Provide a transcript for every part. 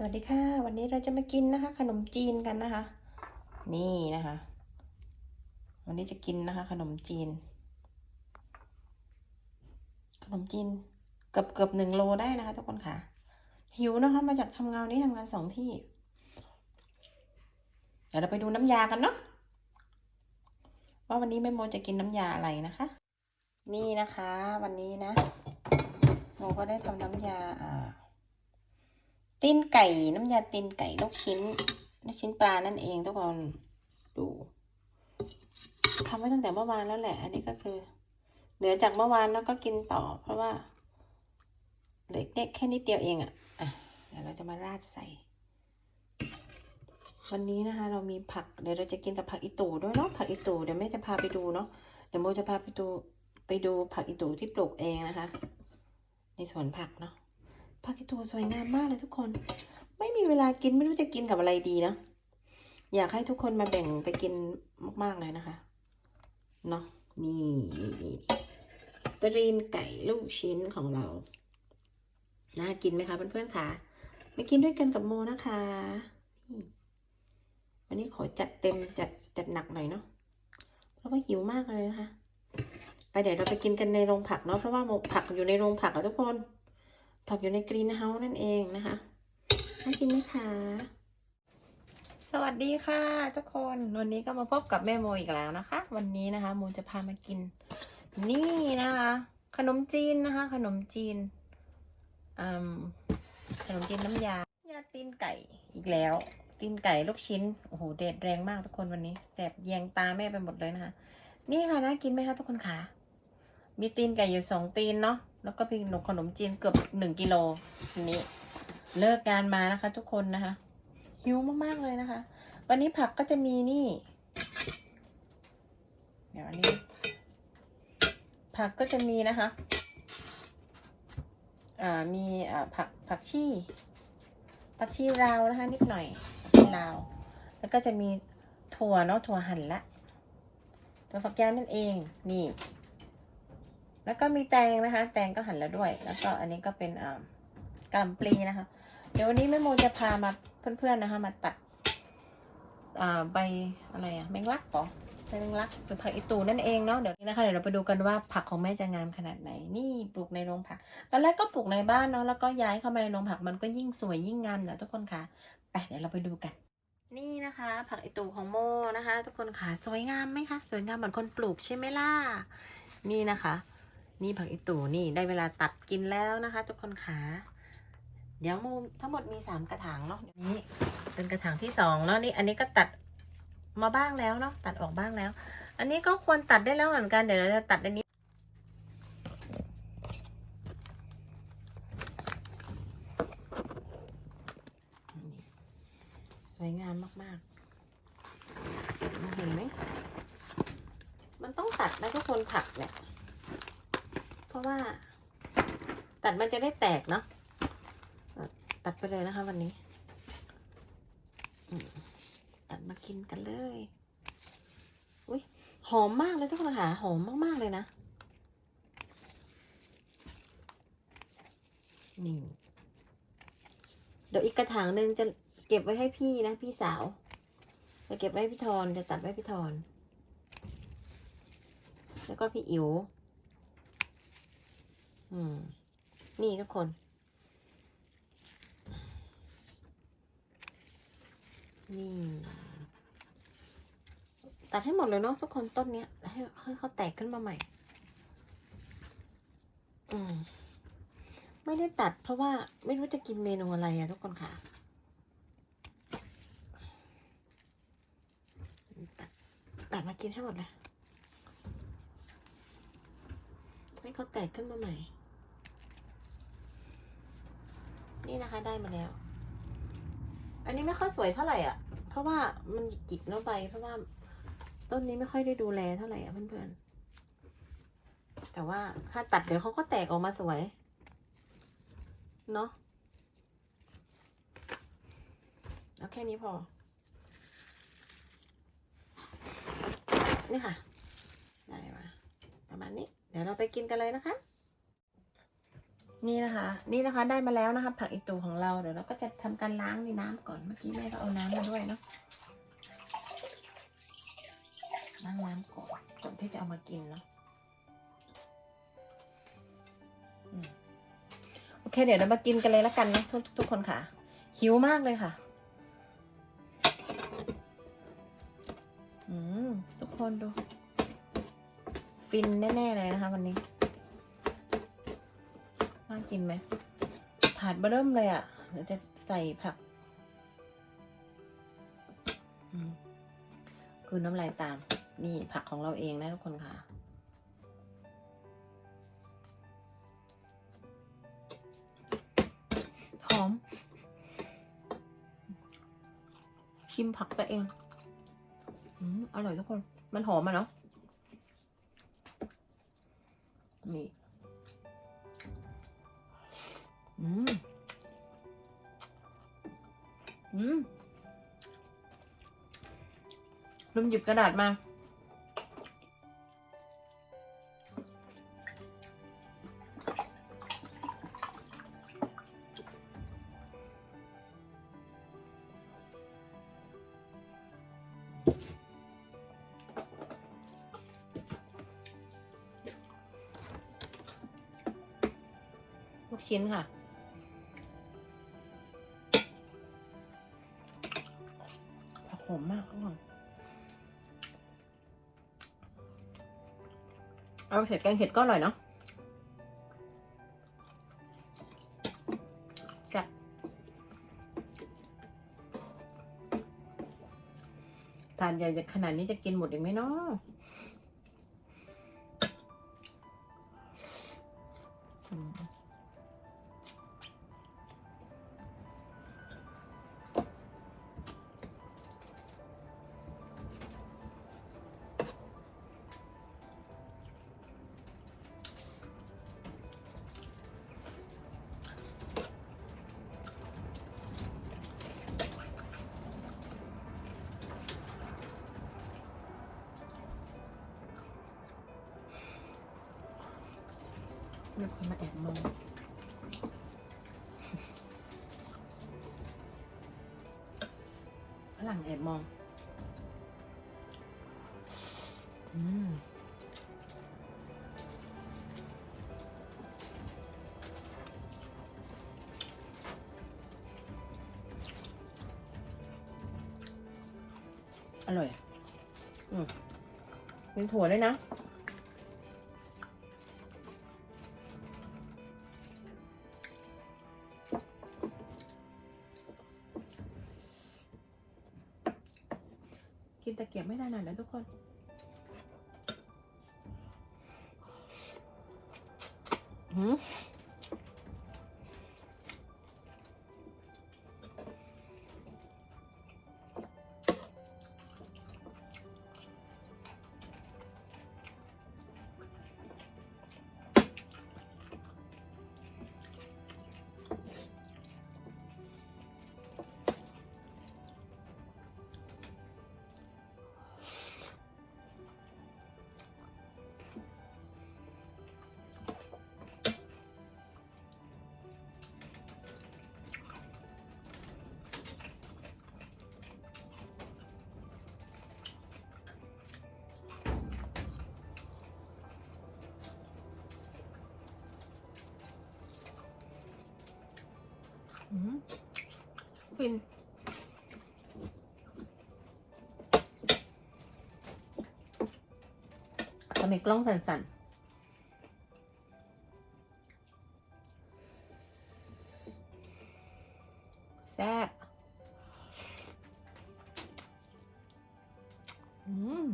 สวัสดีค่ะ วันนี้เราจะมากินนะคะ ขนมจีนกันนะคะ นี่นะคะ วันนี้จะกินนะคะ ขนมจีน ขนมจีนเกือบเกือบหนึ่งโลได้นะคะ ทุกคนค่ะ หิวนะคะมาจากทำงานนี้ทำงานสองที่ เดี๋ยวเราไปดูน้ำยากันเนาะว่าวันนี้แม่โมจะกินน้ำยาอะไรนะคะ นี่นะคะ วันนี้นะโมก็ได้ทำน้ำยาอ่า ตีนไก่น้ำยาตีนไก่ลูกชิ้นลูกชิ้นปลานั่นเองทุกคนดูทำไว้ตั้งแต่เมื่อวานแล้วแหละ อันนี้ก็คือ เหลือจากเมื่อวานแล้วก็กินต่อ เพราะว่าเหลือแค่นิดเดียวเองอะอะเดี๋ยวเราจะมาราดใส่ วันนี้นะคะ เรามีผักเดี๋ยวเราจะกินกับผักอีตูด้วยเนาะผักอีตูเดี๋ยวแม่จะพาไปดูเนาะเดี๋ยวโมจะพาไปดูไปดูผักอีตูที่ปลูกเองนะคะ ในสวนผักเนาะ ผักอีตูสวยงามมากเลยทุกคน ไม่มีเวลากินไม่รู้จะกินกับอะไรดีนะ อยากให้ทุกคนมาแบ่งไปกินมาก ๆ เลยนะคะ เนาะนี่นี่นี่ตรีนไก่ลูกชิ้นของเรา น่ากินไหมคะเพื่อนๆคะมากินด้วยกันกับโมนะคะวันนี้ขอจัดเต็มจัดจัดหนักหน่อยเนาะเพราะว่าหิวมากเลยนะคะ ไปเดี๋ยวเราไปกินกันในโรงผักเนาะเพราะว่าผักอยู่ในโรงผักอะทุกคน ผักอยู่ในกรีนเฮาส์นั่นเองนะคะน่ากินไหมคะสวัสดีค่ะทุกคนวันนี้ก็มาพบกับแม่โมอีกแล้วนะคะ วันนี้นะคะโมจะพามากิน นี่นะคะ ขนมจีนนะคะ ขนมจีนขนมจีนน้ำยายาตีนไก่อีกแล้วตีนไก่ลูกชิ้นโอ้โหเด็ดแรงมากทุกคนวันนี้แสบแยงตาแม่ไปหมดเลยนะคะ นี่ค่ะน่ากินไหมคะทุกคนคะมีตีนไก่อยู่สองตีนเนาะ แล้วก็เป็นขนมจีนเกือบหนึ่งกิโลนี้ เลิกงานมานะคะ ทุกคนนะคะหิวมากๆเลยนะคะ วันนี้ผักก็จะมีนี่ เดี๋ยวอันนี้ ผักก็จะมีนะคะ อ่ามีอ่าผักผักชีผักชีลาวนะคะ นิดหน่อยผักชีลาว แล้วก็จะมีถั่วเนาะถั่วหั่นละถั่วฝักยาวนั่นเองนี่ แล้วก็มีแตงนะคะ แตงก็หั่นแล้วด้วย แล้วก็อันนี้ก็เป็นอ่ากะหล่ำปลีนะคะ เดี๋ยววันนี้แม่โมจะพามาเพื่อนๆนะคะ มาตัดอ่าใบอะไรอะแมงลักเหรอใบแมงลักหรือผักอีตูนั่นเองเนาะเดี๋ยวนี้นะคะเดี๋ยวเราไปดูกันว่าผักของแม่จะงามขนาดไหน นี่ปลูกในโรงผัก ตอนแรกก็ปลูกในบ้านเนาะแล้วก็ย้ายเข้ามาในโรงผักมันก็ยิ่งสวยยิ่งงามนะทุกคนค่ะไปเดี๋ยวเราไปดูกัน นี่นะคะ ผักอีตูของโมนะคะ ทุกคนค่ะสวยงามไหมคะสวยงามเหมือนคนปลูกใช่ไหมล่ะนี่นะคะ นี่ผักอิตูนี่ได้เวลาตัดกินแล้วนะคะ ทุกคนขาเดี๋ยวมุมทั้งหมดมีสามกระถางเนาะนี้เป็นกระถางที่สองเนาะนี่อันนี้ก็ตัดมาบ้างแล้วเนาะตัดออกบ้างแล้ว อันนี้ก็ควรตัดได้แล้วเหมือนกันเดี๋ยวเราจะตัดอันนี้ สวยงามมากๆ เห็นไหม มันต้องตัดนะทุกคนผักเนี่ย เพราะว่า ตัด มันจะได้แตกเนาะตัดไปเลยนะคะวันนี้ตัดมากินกันเลยอุ้ยหอมมากเลยทุกคนค่ะหอมมากๆเลยนะนี่เดี๋ยวอีกกระถางหนึ่งจะเก็บไว้ให้พี่นะพี่สาว จะเก็บไว้ให้พี่ทอนจะตัดไว้พี่ทอนแล้วก็พี่อิ๋วอืม นี่ทุกคน นี่ตัดให้หมดเลยเนาะทุกคนต้นเนี้ยให้ให้เขาแตกขึ้นมาใหม่ อืมไม่ได้ตัดเพราะว่าไม่รู้จะกินเมนูอะไรอะทุกคนค่ะตัดตัดมากินให้หมดเลยให้เขาแตกขึ้นมาใหม่ นี่นะคะได้มาแล้ว อันนี้ไม่ค่อยสวยเท่าไหร่อะ เพราะว่ามันหยิกเนาะใบเพราะว่าต้นนี้ไม่ค่อยได้ดูแลเท่าไหร่อะเพื่อนๆ แต่ว่าถ้าตัดเดี๋ยวเขาก็แตกออกมาสวย เนาะเอาแค่นี้พอ นี่ค่ะ ได้มาประมาณนี้ เดี๋ยวเราไปกินกันเลยนะคะ นี่นะคะ นี่นะคะได้มาแล้วนะคะผักอีตูของเราเดี๋ยวเราก็จะทำการล้างในน้ำก่อนเมื่อกี้แม่ก็เอาน้ำมาด้วยเนาะล้างน้ำก่อนก่อนที่จะเอามากินเนาะโอเค เดี๋ยวเรามากินกันเลยแล้วกันนะทุกทุกคนค่ะ หิวมากเลยค่ะ อืม ทุกคนดู ฟินแน่ ๆ เลยนะคะวันนี้ากินไหมผัดเบอร์เริ่มเลยอะ่ะเดี๋ยวจะใส่ผักคือน้ำลายตาม นี่ผักของเราเองนะทุกคนค่ะ หอม ชิมผักตัวเองอืมอร่อยทุกคน มันหอมอะเนาะ นี่ อืม อืมลืมหยิบกระดาษมา ลูกชิ้นค่ะ เอาเผ็ดแกงเห็ดก็อร่อยเนาะแซ่บทานใหญ่ขนาดนี้จะกินหมดอีกไหมเนาะ มีคนมาแอบมองฝรั่งแอบมอง อืมอร่อย อืมเป็นถั่วด้วยนะ ไม่ได้หน่ ฟินทำไมกล้องสั่นๆแซ่บอืม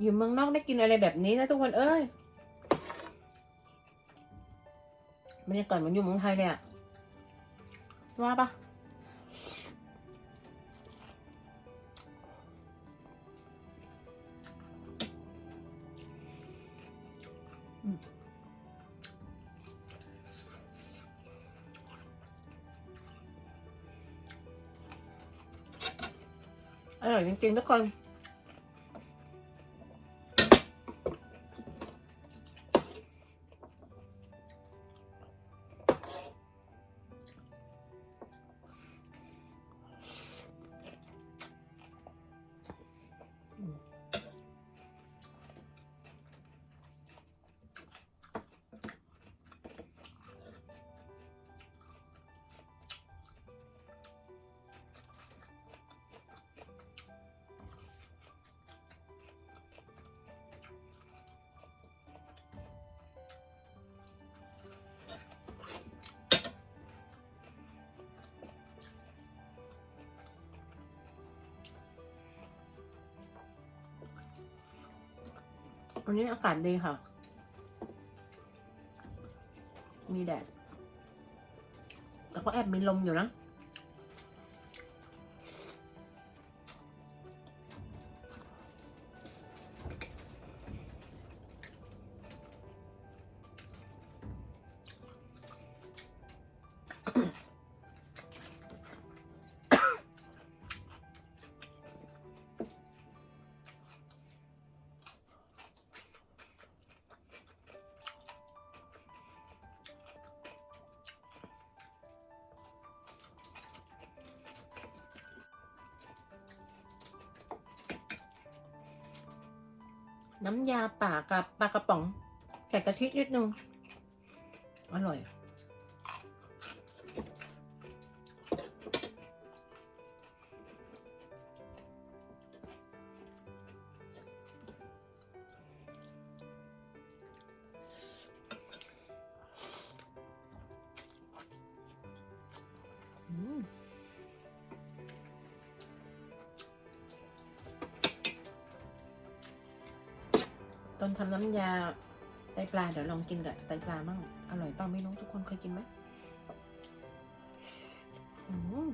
อยู่เมืองนอกได้กินอะไรแบบนี้นะทุกคนเอ้ยบรรยากาศเหมือนอยู่เมืองไทยเลยอะว่าปะอืมอร่อยจริงๆทุกคน วันนี้อากาศดีค่ะ มีแดด แล้วก็แอบมีลมอยู่นะ น้ำยาป่ากับปลากระป๋องใส่กะทินิดนึง อร่อยำน้ำยาไตปลาเดี๋ยวลองกินกับไตปลามั่งอร่อยเปล่าไม่รู้ทุกคนเคยกินไหมอืม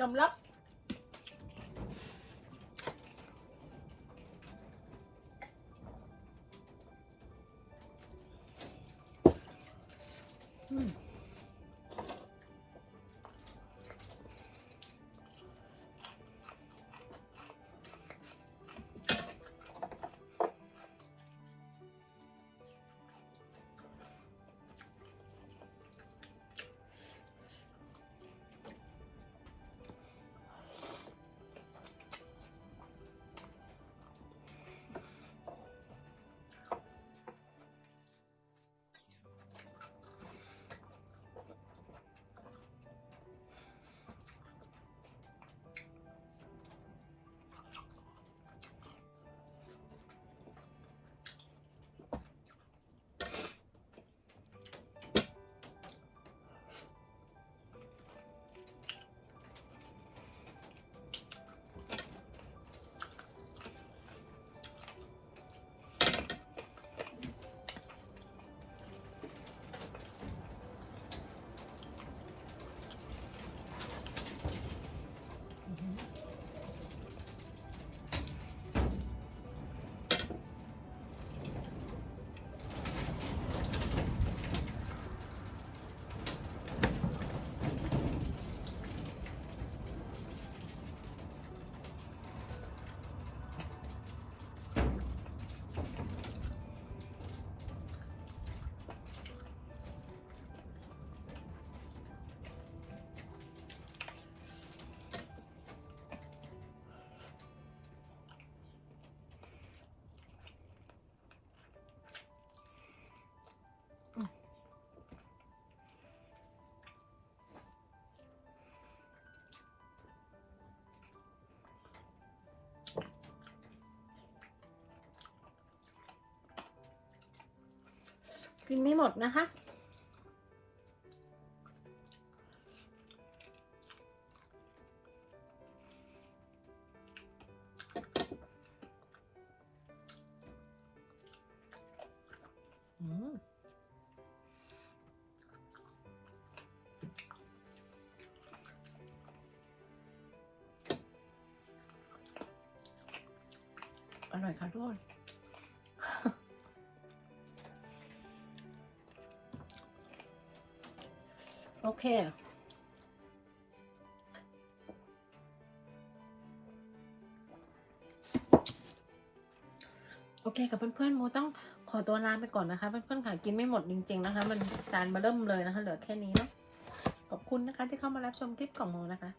ยอ กินไม่หมดนะคะ อืมอร่อยค่ะทุกคน เค โอเคกับเพื่อนๆโมต้องขอตัวลาไปก่อนนะคะ เพื่อนๆค่ะกินไม่หมดจริง ๆ นะคะ มันจานมาเริ่มเลยนะคะ เหลือแค่นี้เนาะขอบคุณนะคะที่เข้ามารับชมคลิปของโมนะคะ